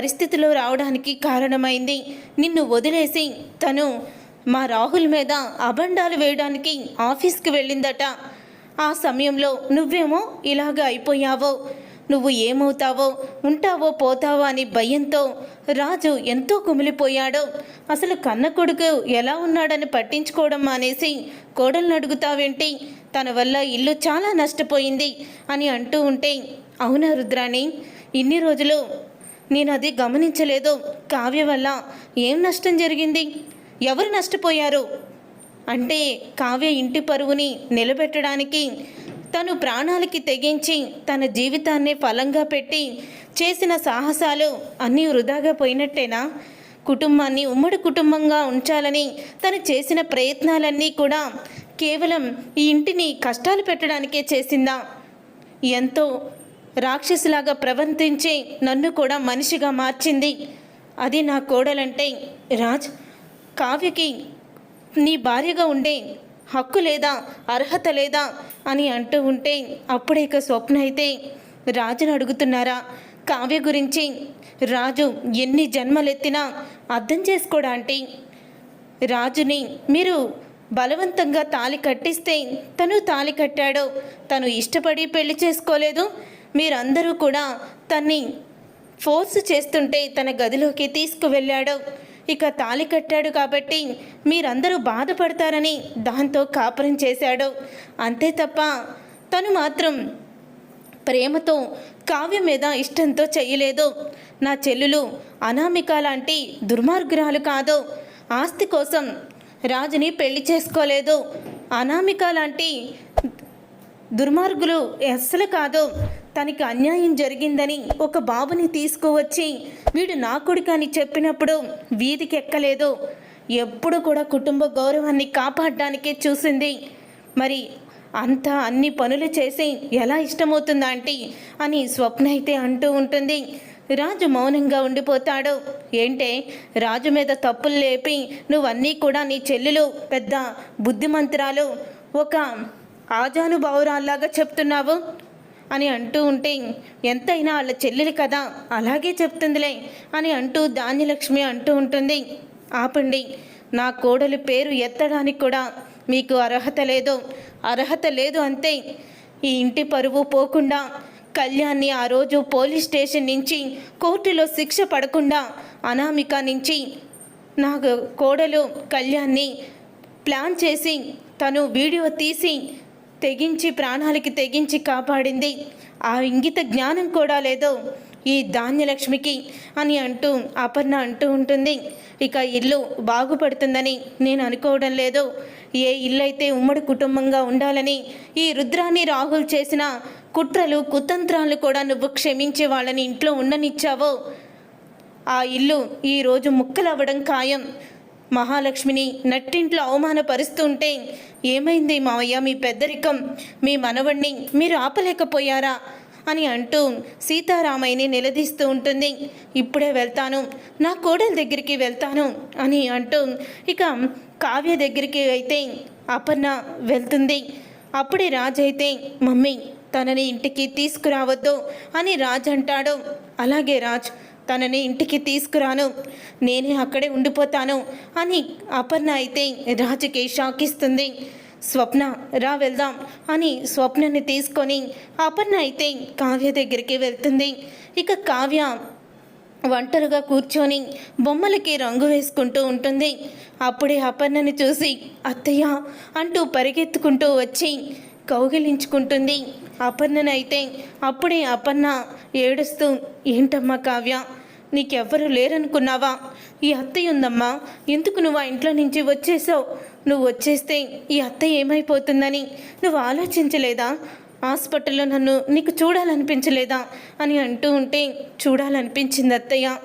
పరిస్థితిలో రావడానికి కారణమైంది. నిన్ను వదిలేసి తను మా రాహుల్ మీద అబండాలు వేయడానికి ఆఫీస్కి వెళ్ళిందట. ఆ సమయంలో నువ్వేమో ఇలాగ అయిపోయావో నువ్వు ఏమవుతావో ఉంటావో పోతావో అని భయంతో రాజు ఎంతో కుమిలిపోయాడు. అసలు కన్న కొడుకు ఎలా ఉన్నాడని పట్టించుకోవడం మానేసి కోడల్ని అడుగుతావేంటి? తన వల్ల ఇల్లు చాలా నష్టపోయింది అని అంటూ ఉంటే అవునా రుద్రాణి? ఇన్ని రోజులు నేను అది గమనించలేదు. కావ్య వల్ల ఏం నష్టం జరిగింది? ఎవరు నష్టపోయారు? అంటే కావ్య ఇంటి పరువుని నిలబెట్టడానికి తను ప్రాణాలకి తెగించి తన జీవితాన్ని ఫలంగా పెట్టి చేసిన సాహసాలు అన్నీ వృధాగా పోయినట్టేనా? కుటుంబాన్ని ఉమ్మడి కుటుంబంగా ఉంచాలని తను చేసిన ప్రయత్నాలన్నీ కూడా కేవలం ఈ ఇంటిని కష్టాలు పెట్టడానికే చేసిందా? ఎంతో రాక్షసులాగా ప్రవర్తించి నన్ను కూడా మనిషిగా మార్చింది. అది నా కోడలంటే రాజ్ కావ్యకి నీ భార్యగా ఉండే హక్కు లేదా అర్హత లేదా అని అంటూ ఉంటే అప్పుడే ఇక స్వప్న అయితే రాజును అడుగుతున్నారా? కావ్య గురించి రాజు ఎన్ని జన్మలెత్తినా అర్థం చేసుకోడా అంటే రాజుని మీరు బలవంతంగా తాలి కట్టిస్తే తను తాలి కట్టాడు తను ఇష్టపడి పెళ్ళి చేసుకోలేదు మీరందరూ కూడా తన్ని ఫోర్స్ చేస్తుంటే తన గదిలోకి తీసుకువెళ్ళాడు. ఇక తాలి కట్టాడు కాబట్టి మీరందరూ బాధపడతారని దాంతో కాపురం చేశాడు. అంతే తప్ప తను మాత్రం ప్రేమతో కావ్యం మీద ఇష్టంతో చెయ్యలేదు నా చెల్లులు అనామిక లాంటి దుర్మార్గురాలు కాదు. ఆస్తి కోసం రాజుని పెళ్ళి చేసుకోలేదు. అనామిక లాంటి దుర్మార్గులు అస్సలు కాదు. తనకి అన్యాయం జరిగిందని ఒక బాబుని తీసుకువచ్చి వీడు నా కొడుకు అని చెప్పినప్పుడు వీధికి ఎక్కలేదు. ఎప్పుడు కూడా కుటుంబ గౌరవాన్ని కాపాడడానికే చూసింది. మరి అంత అన్ని పనులు చేసి ఎలా ఇష్టమవుతుందా ఆంటీ అని స్వప్న అయితే అంటూ ఉంటుంది. రాజు మౌనంగా ఉండిపోతాడు. ఏంటే? రాజు మీద తప్పులు లేపి నువ్వన్నీ కూడా నీ చెల్లెలు పెద్ద బుద్ధిమంతురాలు ఒక ఆజానుభావురాల్లాగా చెప్తున్నావు? అని అంటూ ఉంటే ఎంతైనా వాళ్ళ చెల్లెలు కదా అలాగే చెప్తుందిలే అని అంటూ ధాన్యలక్ష్మి అంటూ ఉంటుంది. ఆపండి నా కోడలి పేరు ఎత్తడానికి కూడా మీకు అర్హత లేదు. అర్హత లేదు అంతే ఈ ఇంటి పరువు పోకుండా కళ్యాణ్ని ఆ రోజు పోలీస్ స్టేషన్ నుంచి కోర్టులో శిక్ష పడకుండా అనామిక నుంచి నా కోడలు కళ్యాణ్ని ప్లాన్ చేసి తను వీడియో తీసి తెగించి ప్రాణాలకి తెగించి కాపాడింది. ఆ ఇంగిత జ్ఞానం కూడా లేదు. ఈ ధాన్యలక్ష్మికి అని అంటూ అపర్ణ అంటూ ఉంటుంది. ఇక ఇల్లు బాగుపడుతుందని నేను అనుకోవడం లేదు. ఏ ఇల్లు అయితే ఉమ్మడి కుటుంబంగా ఉండాలని ఈ రుద్రాన్ని రాహుల్ చేసిన కుట్రలు కుతంత్రాలు కూడా నువ్వు క్షమించే వాళ్ళని ఇంట్లో ఉండనిచ్చావో. ఆ ఇల్లు ఈరోజు ముక్కలవ్వడం ఖాయం. మహాలక్ష్మిని నట్టింట్లో అవమానపరుస్తూ ఉంటే ఏమైంది మావయ్య మీ పెద్దరికం? మీ మనవణ్ణి మీరు ఆపలేకపోయారా? అని అంటూ సీతారామయ్యని నిలదీస్తూ ఉంటుంది. ఇప్పుడే వెళ్తాను నా కోడల దగ్గరికి వెళ్తాను అని అంటూ ఇక కావ్య దగ్గరికి అయితే అపర్ణ వెళ్తుంది. అప్పుడే రాజు అయితే మమ్మీ తనని ఇంటికి తీసుకురావద్దు అని రాజ్ అంటాడు. అలాగే రాజ్ తనని ఇంటికి తీసుకురాను. నేనే అక్కడే ఉండిపోతాను అని అపర్ణ అయితే రాజుకి షాక్ ఇస్తుంది స్వప్న రా వెళ్దాం అని స్వప్నని తీసుకొని అపర్ణ అయితే కావ్య దగ్గరికి వెళ్తుంది. ఇక కావ్య ఒంటరిగా కూర్చొని బొమ్మలకి రంగు వేసుకుంటూ ఉంటుంది. అప్పుడే అపర్ణని చూసి అత్తయ్య అంటూ పరిగెత్తుకుంటూ వచ్చి కౌగిలించుకుంటుంది. అపర్ణనైతే అప్పుడే అపర్ణ ఏడుస్తూ ఏంటమ్మా కావ్య నీకెవ్వరు లేరనుకున్నావా? ఈ అత్తయ్య ఉందమ్మా ఎందుకు నువ్వు ఆ ఇంట్లో నుంచి వచ్చేసావు? నువ్వు వచ్చేస్తే ఈ అత్తయ్య ఏమైపోతుందని నువ్వు ఆలోచించలేదా? హాస్పిటల్లో నన్ను నీకు చూడాలనిపించలేదా? అని అంటూ ఉంటే చూడాలనిపించింది అత్తయ్య.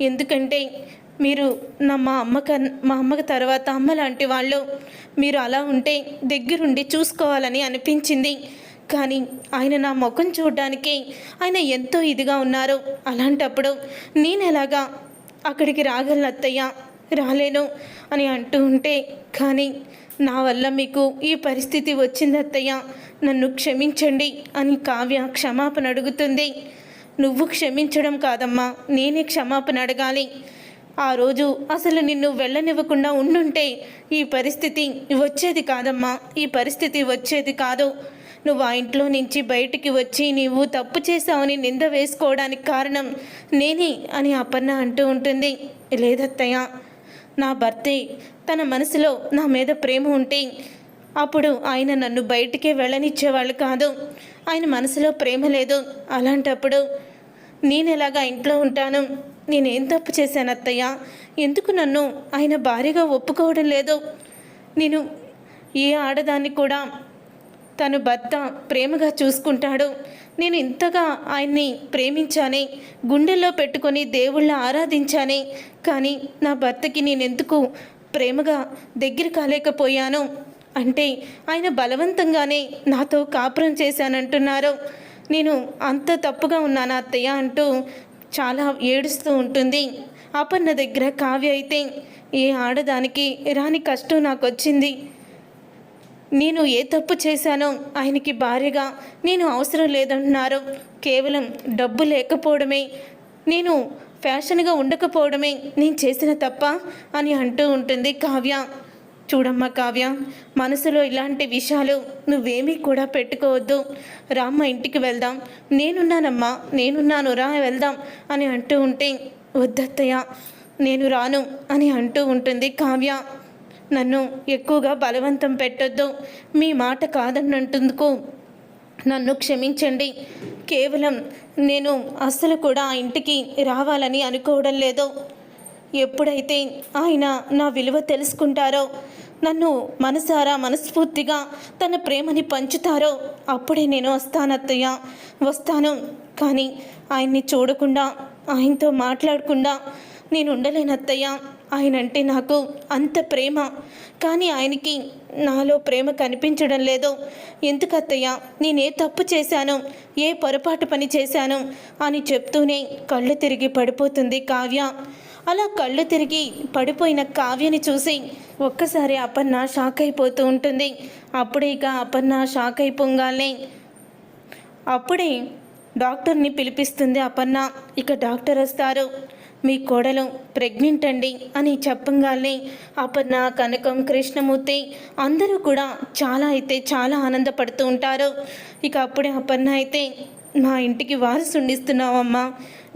ఎందుకంటే మీరు నా మా అమ్మక మా అమ్మకి తర్వాత అమ్మ లాంటి వాళ్ళు. మీరు అలా ఉంటే దగ్గరుండి చూసుకోవాలని అనిపించింది. కానీ ఆయన నా ముఖం చూడడానికి ఆయన ఎంతో ఇదిగా ఉన్నారు. అలాంటప్పుడు నేను ఎలాగా అక్కడికి రాగలను అత్తయ్య? రాలేను అని అంటూ ఉంటే కానీ నా వల్ల మీకు ఈ పరిస్థితి వచ్చింది అత్తయ్య. నన్ను క్షమించండి అని కావ్య క్షమాపణ అడుగుతుంది. నువ్వు క్షమించడం కాదమ్మా నేనే క్షమాపణ అడగాలి. ఆ రోజు అసలు నిన్ను వెళ్ళనివ్వకుండా ఉండుంటే ఈ పరిస్థితి వచ్చేది కాదమ్మా. ఈ పరిస్థితి వచ్చేది కాదు. నువ్వు ఆ ఇంట్లో నుంచి బయటికి వచ్చి నీవు తప్పు చేశావని నింద వేసుకోవడానికి కారణం నేనే అని అపర్ణ అంటూ ఉంటుంది. లేదత్తయ్య నా భర్తే తన మనసులో నా మీద ప్రేమ ఉంటే అప్పుడు ఆయన నన్ను బయటికే వెళ్ళనిచ్చేవాళ్ళు కాదు. ఆయన మనసులో ప్రేమ లేదు. అలాంటప్పుడు నేను ఎలాగా ఇంట్లో ఉంటాను? నేనేం తప్పు చేశాను అత్తయ్య ఎందుకు నన్ను ఆయన భార్యగా ఒప్పుకోవడం లేదు? నేను ఏ ఆడదాన్ని కూడా తను భర్త ప్రేమగా చూసుకుంటాడు. నేను ఇంతగా ఆయన్ని ప్రేమించానే గుండెల్లో పెట్టుకొని దేవుళ్ళ ఆరాధించానే కానీ నా భర్తకి నేను ఎందుకు ప్రేమగా దగ్గర కాలేకపోయాను? అంటే ఆయన బలవంతంగానే నాతో కాపురం చేశానంటున్నారు. నేను అంత తప్పుగా ఉన్నాను అత్తయ్య? అంటూ చాలా ఏడుస్తూ ఉంటుంది. అపర్ణ దగ్గర కావ్య అయితే ఏ ఆడదానికి రాని కష్టం నాకు వచ్చింది నేను ఏ తప్పు చేశానో ఆయనకి భార్యగా నేను అవసరం లేదంటున్నారు కేవలం డబ్బు లేకపోవడమే నేను ఫ్యాషన్గా ఉండకపోవడమే నేను చేసిన తప్ప అని అంటూ ఉంటుంది కావ్య. చూడమ్మా కావ్య మనసులో ఇలాంటి విషయాలు నువ్వేమీ కూడా పెట్టుకోవద్దు. రామ్మ ఇంటికి వెళ్దాం. నేనున్నానమ్మా నేనున్నాను రా వెళ్దాం అని అంటూ ఉంటే వద్దత్తయ్య నేను రాను అని అంటూ ఉంటుంది కావ్య. నన్ను ఎక్కువగా బలవంతం పెట్టొద్దు. మీ మాట కాదన్నందుకు నన్ను క్షమించండి. కేవలం నేను అస్సలు కూడా ఆ ఇంటికి రావాలని అనుకోవడం లేదు. ఎప్పుడైతే ఆయన నా విలువ తెలుసుకుంటారో నన్ను మనసారా మనస్ఫూర్తిగా తన ప్రేమని పంచుతారో అప్పుడే నేను వస్తానత్తయ్య. వస్తాను. కానీ ఆయన్ని చూడకుండా ఆయనతో మాట్లాడకుండా నేను ఉండలేనత్తయ్య ఆయన అంటే నాకు అంత ప్రేమ. కానీ ఆయనకి నాలో ప్రేమ కనిపించడం లేదు. ఎందుకు అత్తయ్య? నేనే తప్పు చేశాను. ఏ పొరపాటు పని చేశాను? అని చెప్తూనే కళ్ళు తిరిగి పడిపోతుంది కావ్య. అలా కళ్ళు తిరిగి పడిపోయిన కావ్యని చూసి ఒక్కసారి అపర్ణ షాక్ అయిపోతూ ఉంటుంది. అప్పుడే ఇక అపర్ణ షాక్ అయిపోగానే అప్పుడే డాక్టర్ని పిలిపిస్తుంది అపర్ణ. ఇక డాక్టర్ వస్తారు. మీ కోడలు ప్రెగ్నెంట్ అండి అని చెప్పంగానే అపర్ణ కనకం కృష్ణమూర్తి అందరూ కూడా చాలా అయితే చాలా ఆనందపడుతూ ఉంటారు. ఇక అప్పుడే అపర్ణ అయితే మా ఇంటికి వారసుండిస్తున్నావమ్మా.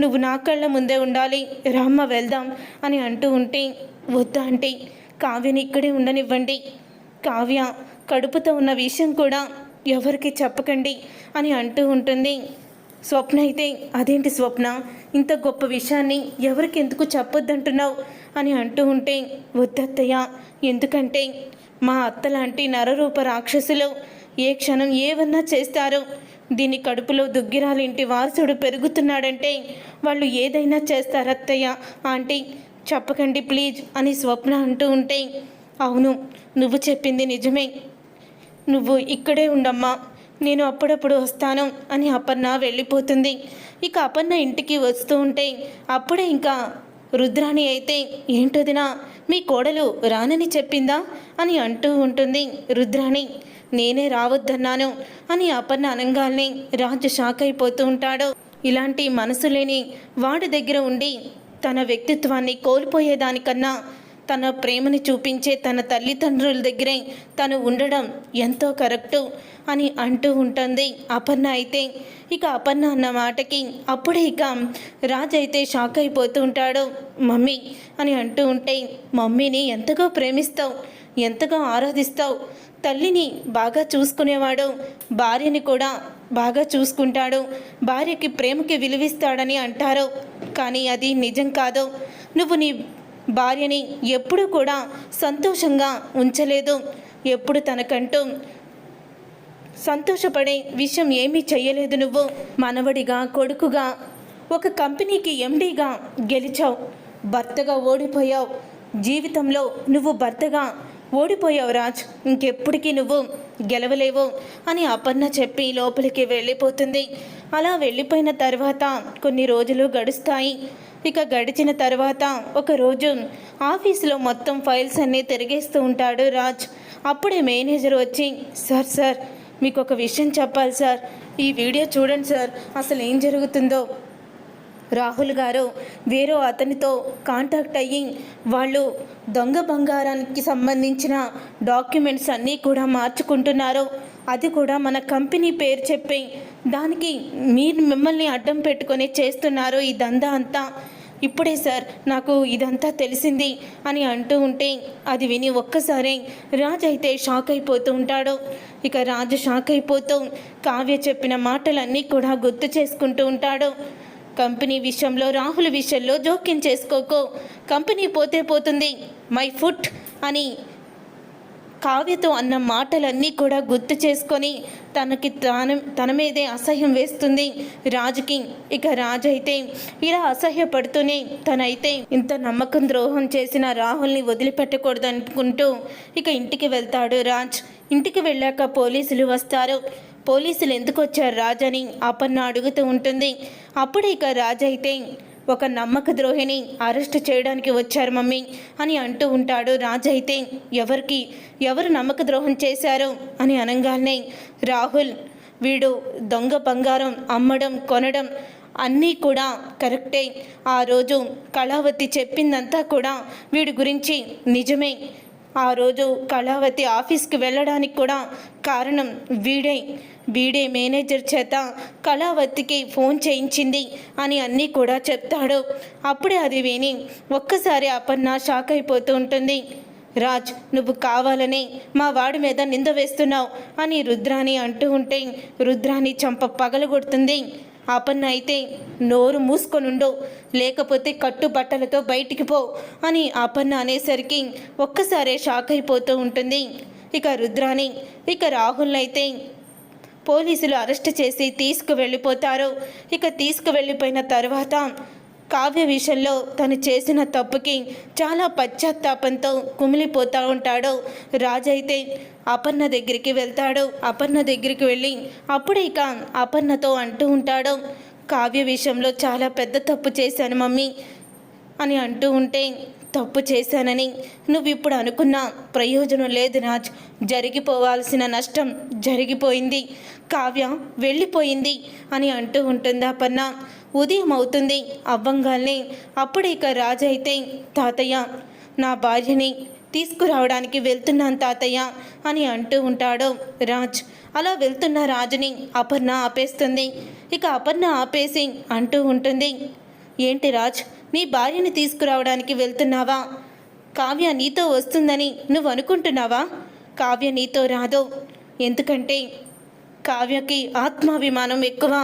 నువ్వు నా కళ్ళ ముందే ఉండాలి. రామ్మ వెళ్దాం అని అంటూ ఉంటే వద్దా అంటే కావ్యని ఇక్కడే ఉండనివ్వండి. కావ్య కడుపుతో ఉన్న విషయం కూడా ఎవరికి చెప్పకండి అని అంటూ ఉంటుంది. స్వప్న అయితే అదేంటి స్వప్న? ఇంత గొప్ప విషయాన్ని ఎవరికి ఎందుకు చెప్పొద్దంటున్నావు? అని అంటూ ఉంటే వద్దత్తయ్య ఎందుకంటే మా అత్త లాంటి నరరూప రాక్షసులు ఏ క్షణం ఏవన్నా చేస్తారో. దీని కడుపులో దుగ్గిరాలింటి వారసుడు పెరుగుతున్నాడంటే వాళ్ళు ఏదైనా చేస్తారత్తయ్య. ఆంటీ చెప్పకండి ప్లీజ్ అని స్వప్న అంటూ ఉంటే అవును నువ్వు చెప్పింది నిజమే. నువ్వు ఇక్కడే ఉండమ్మా. నేను అప్పుడప్పుడు వస్తాను అని అపర్ణ వెళ్ళిపోతుంది. ఇక అపర్ణ ఇంటికి వస్తూ ఉంటే అప్పుడే ఇంకా రుద్రాణి అయితే ఏంటోదినా మీ కోడలు రానని చెప్పిందా? అని అంటూ ఉంటుంది రుద్రాణి. నేనే రావద్దన్నాను అని అపర్ణ అనంగాల్ని రాజు షాక్ అయిపోతూ ఉంటాడు. ఇలాంటి మనసు లేని వాడి దగ్గర ఉండి తన వ్యక్తిత్వాన్ని కోల్పోయేదానికన్నా తన ప్రేమని చూపించే తన తల్లిదండ్రుల దగ్గరే తను ఉండడం ఎంతో కరెక్టు అని అంటూ ఉంటుంది అపర్ణ అయితే. ఇక అపర్ణ అన్న మాటకి అప్పుడే ఇక రాజ్ అయితే షాక్ అయిపోతూ ఉంటాడు. మమ్మీ అని అంటూ ఉంటే మమ్మీని ఎంతగా ప్రేమిస్తావు ఎంతగా ఆరాధిస్తావు? తల్లిని బాగా చూసుకునేవాడు భార్యని కూడా బాగా చూసుకుంటాడు భార్యకి ప్రేమకి విలువిస్తాడని అంటారు. కానీ అది నిజం కాదు. నువ్వు నీ భార్యని ఎప్పుడూ కూడా సంతోషంగా ఉంచలేదు. ఎప్పుడు తనకంటూ సంతోషపడే విషయం ఏమీ చేయలేదు నువ్వు. మనవడిగా కొడుకుగా ఒక కంపెనీకి ఎండీగా గెలిచావు. భర్తగా ఓడిపోయావు. జీవితంలో నువ్వు భర్తగా ఓడిపోయావు రాజ్. ఇంకెప్పటికీ నువ్వు గెలవలేవు అని అపర్ణ చెప్పి లోపలికి వెళ్ళిపోతుంది. అలా వెళ్ళిపోయిన తర్వాత కొన్ని రోజులు గడుస్తాయి. ఇక గడిచిన తర్వాత ఒకరోజు ఆఫీసులో మొత్తం ఫైల్స్ అన్నీ తిరిగేస్తూ ఉంటాడు రాజ్. అప్పుడే మేనేజర్ వచ్చి సార్ సార్ మీకు ఒక విషయం చెప్పాలి సార్. ఈ వీడియో చూడండి సార్ అసలు ఏం జరుగుతుందో. రాహుల్ గారు వేరే అతనితో కాంటాక్ట్ అయ్యి వాళ్ళు దొంగ బంగారానికి సంబంధించిన డాక్యుమెంట్స్ అన్నీ కూడా మార్చుకుంటున్నారు. అది కూడా మన కంపెనీ పేరు చెప్పి దానికి మీరు మిమ్మల్ని అడ్డం పెట్టుకొని చేస్తున్నారు ఈ దందా అంతా. ఇప్పుడే సార్ నాకు ఇదంతా తెలిసింది అని అంటూ ఉంటే అది విని ఒక్కసారే రాజ్ అయితే షాక్ అయిపోతూ ఉంటాడు. ఇక రాజు షాక్ అయిపోతూ కావ్య చెప్పిన మాటలన్నీ కూడా గుర్తు చేసుకుంటూ ఉంటాడు. కంపెనీ విషయంలో రాహుల్ విషయంలో జోక్యం చేసుకోకో. కంపెనీ పోతే పోతుంది మై ఫుట్ అని కావ్యతో అన్న మాటలన్నీ కూడా గుర్తు చేసుకొని తనకి తాను తన మీదే అసహ్యం వేస్తుంది. రాజుకి ఇక రాజు అయితే ఇలా అసహ్యపడుతూనే తనైతే ఇంత నమ్మకం ద్రోహం చేసిన రాహుల్ని వదిలిపెట్టకూడదు అనుకుంటూ ఇక ఇంటికి వెళ్తాడు రాజ్. ఇంటికి వెళ్ళాక పోలీసులు వస్తారు. పోలీసులు ఎందుకు వచ్చారు రాజని? అపర్ణ అడుగుతూ ఉంటుంది. అప్పుడు ఇక రాజు అయితే ఒక నమ్మక ద్రోహిని అరెస్ట్ చేయడానికి వచ్చారు మమ్మీ అని అంటూ ఉంటాడు రాజు అయితే. ఎవరికి? ఎవరు నమ్మక ద్రోహం చేశారు? అని అనగానే రాహుల్ వీడు దొంగ బంగారం అమ్మడం కొనడం అన్నీ కూడా కరెక్టే. ఆ రోజు కళావతి చెప్పిందంతా కూడా వీడి గురించి నిజమే. ఆ రోజు కళావతి ఆఫీస్కి వెళ్ళడానికి కూడా కారణం వీడే. వీడే మేనేజర్ చేత కళావతికి ఫోన్ చేయించింది అని అన్నీ కూడా చెప్తాడు. అప్పుడే అది విని ఒక్కసారి అపర్ణ షాక్ అయిపోతూ ఉంటుంది. రాజ్ నువ్వు కావాలని మా వాడి మీద నింద వేస్తున్నావు అని రుద్రాని అంటూ ఉంటే రుద్రాని చంప పగలగొడుతుంది. అపన్న అయితే నోరు మూసుకొనుండు. లేకపోతే కట్టుబట్టలతో బయటికి పో అని అపన్న అనేసరికి ఒక్కసారే షాక్ అయిపోతూ ఉంటుంది. ఇక రుద్రాని ఇక రాహుల్ అయితే పోలీసులు అరెస్ట్ చేసి తీసుకువెళ్ళిపోతారు. ఇక తీసుకువెళ్ళిపోయిన తర్వాత కావ్య విషయంలో తను చేసిన తప్పుకి చాలా పశ్చాత్తాపంతో కుమిలిపోతూ ఉంటాడు. రాజైతే అపర్ణ దగ్గరికి వెళ్తాడు. అపర్ణ దగ్గరికి వెళ్ళి అప్పుడు ఇక అపర్ణతో అంటూ ఉంటాడు కావ్య విషయంలో చాలా పెద్ద తప్పు చేశాను మమ్మీ అని అంటూ ఉంటే తప్పు చేశానని నువ్వు ఇప్పుడు అనుకున్న. ప్రయోజనం లేదు రాజ్. జరిగిపోవాల్సిన నష్టం జరిగిపోయింది. కావ్య వెళ్ళిపోయింది అని అంటూ ఉంటుంది అపర్ణ ఉదయం అవుతుంది. అవ్వంగానే అప్పుడు ఇక రాజు అయితే తాతయ్య నా భార్యని తీసుకురావడానికి వెళ్తున్నాను తాతయ్య అని అంటూ ఉంటాడు రాజ్. అలా వెళ్తున్న రాజుని అపర్ణ ఆపేస్తుంది. ఇక అపర్ణ ఆపేసి అంటూ ఉంటుంది. ఏంటి రాజ్? నీ భార్యని తీసుకురావడానికి వెళ్తున్నావా? కావ్య నీతో వస్తుందని నువ్వు అనుకుంటున్నావా కావ్య నీతో రాదు. ఎందుకంటే కావ్యకి ఆత్మాభిమానం ఎక్కువ.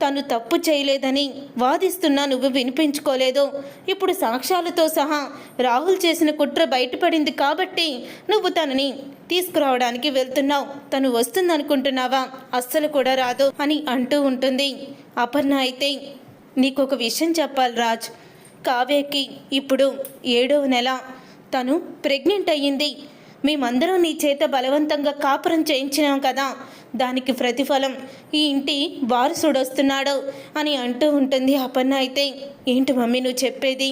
తను తప్పు చేయలేదని వాదిస్తున్నా నువ్వు వినిపించుకోలేదు. ఇప్పుడు సాక్ష్యాలతో సహా రాహుల్ చేసిన కుట్ర బయటపడింది కాబట్టి నువ్వు తనని తీసుకురావడానికి వెళ్తున్నావు. తను వస్తుందనుకుంటున్నావా? అస్సలు కూడా రాదు అని అంటూ ఉంటుంది. అపర్ణ అయితే నీకు ఒక విషయం చెప్పాలి రాజ్. కావ్యకి ఇప్పుడు ఏడవ నెల. తను ప్రెగ్నెంట్ అయ్యింది. మేమందరం నీ చేత బలవంతంగా కాపురం చేయించినాం కదా. దానికి ప్రతిఫలం ఈ ఇంటి వారసుడు వస్తున్నాడు అని అంటూ ఉంటుంది అపర్ణ అయితే. ఏంటి మమ్మీ నువ్వు చెప్పేది?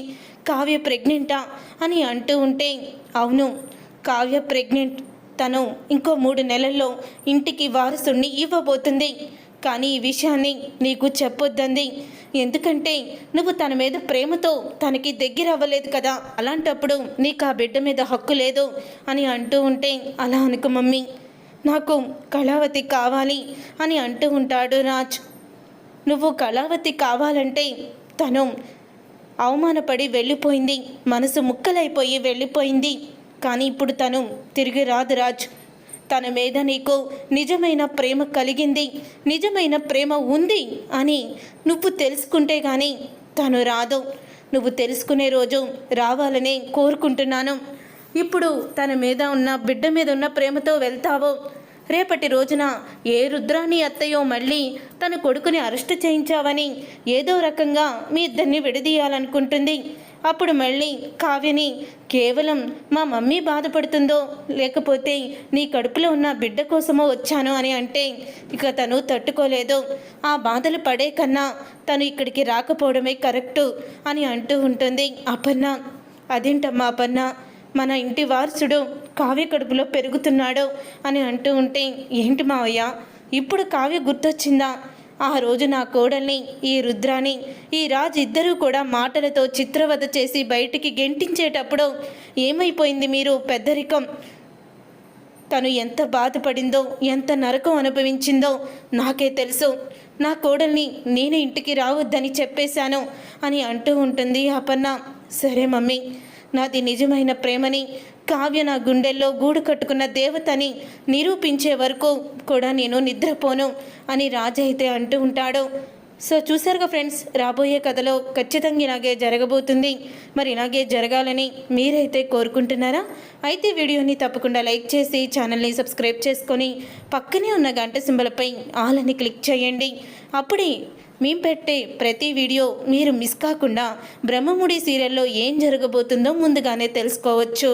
కావ్య ప్రెగ్నెంటా? అని అంటూ ఉంటే అవును. కావ్య ప్రెగ్నెంట్. తను ఇంకో మూడు నెలల్లో ఇంటికి వారసుడిని ఇవ్వబోతుంది. కానీ ఈ విషయాన్ని నీకు చెప్పొద్దంది. ఎందుకంటే నువ్వు తన మీద ప్రేమతో తనకి దగ్గర అవ్వలేదు కదా. అలాంటప్పుడు నీకు ఆ బిడ్డ మీద హక్కు లేదు అని అంటూ ఉంటే అలా అనుకు మమ్మీ. నాకు కళావతి కావాలి అని అంటూ ఉంటాడు రాజ్. నువ్వు కళావతి కావాలంటే తను అవమానపడి వెళ్ళిపోయింది. మనసు ముక్కలైపోయి వెళ్ళిపోయింది. కానీ ఇప్పుడు తను తిరిగి రాదు రాజ్. తన మీద నీకు నిజమైన ప్రేమ కలిగింది నిజమైన ప్రేమ ఉంది అని నువ్వు తెలుసుకుంటే కానీ తను రాదు. నువ్వు తెలుసుకునే రోజు రావాలని కోరుకుంటున్నాను. ఇప్పుడు తన మీద ఉన్న బిడ్డ మీద ఉన్న ప్రేమతో వెళ్తావో. రేపటి రోజున ఏ రుద్రాని అత్తయ్యో మళ్ళీ తన కొడుకుని అరెస్ట్ చేయించావని ఏదో రకంగా మీ ఇద్దరిని విడదీయాలనుకుంటుంది. అప్పుడు మళ్ళీ కావ్యని కేవలం మా మమ్మీ బాధపడుతుందో లేకపోతే నీ కడుపులో ఉన్న బిడ్డ కోసమో వచ్చాను అని అంటే ఇక తను తట్టుకోలేదు. ఆ బాధలు పడే కన్నా తను ఇక్కడికి రాకపోవడమే కరెక్టు అని అంటూ ఉంటుంది అపర్ణ. అదేంటమ్మా అపర్ణ? మన ఇంటి వారసుడు కావ్య కడుపులో పెరుగుతున్నాడు అని అంటూ ఉంటే ఏంటి మావయ్య? ఇప్పుడు కావ్య గుర్తొచ్చిందా? ఆ రోజు నా కోడల్ని ఈ రుద్రాని ఈ రాజు ఇద్దరూ కూడా మాటలతో చిత్రవద చేసి బయటికి గెంటించేటప్పుడు ఏమైపోయింది మీరు పెద్దరికం? తను ఎంత బాధపడిందో ఎంత నరకం అనుభవించిందో నాకే తెలుసు. నా కోడల్ని నేనే ఇంటికి రావద్దని చెప్పేశాను అని అంటూ ఉంటుంది అపర్ణ. సరే మమ్మీ నాది నిజమైన ప్రేమని కావ్య నా గుండెల్లో గూడు కట్టుకున్న దేవతని నిరూపించే వరకు కూడా నేను నిద్రపోను అని రాజు అయితే అంటూ ఉంటాడు. సో చూసారుగా ఫ్రెండ్స్ రాబోయే కథలో ఖచ్చితంగా ఇలాగే జరగబోతుంది. మరి ఇలాగే జరగాలని మీరైతే కోరుకుంటున్నారా? అయితే వీడియోని తప్పకుండా లైక్ చేసి ఛానల్ని సబ్స్క్రైబ్ చేసుకొని పక్కనే ఉన్న గంట సింబలపై ఆల్ అని క్లిక్ చేయండి. అప్పుడే మేము పెట్టే ప్రతి వీడియో మీరు మిస్ కాకుండా బ్రహ్మముడి సీరియల్లో ఏం జరగబోతుందో ముందుగానే తెలుసుకోవచ్చు.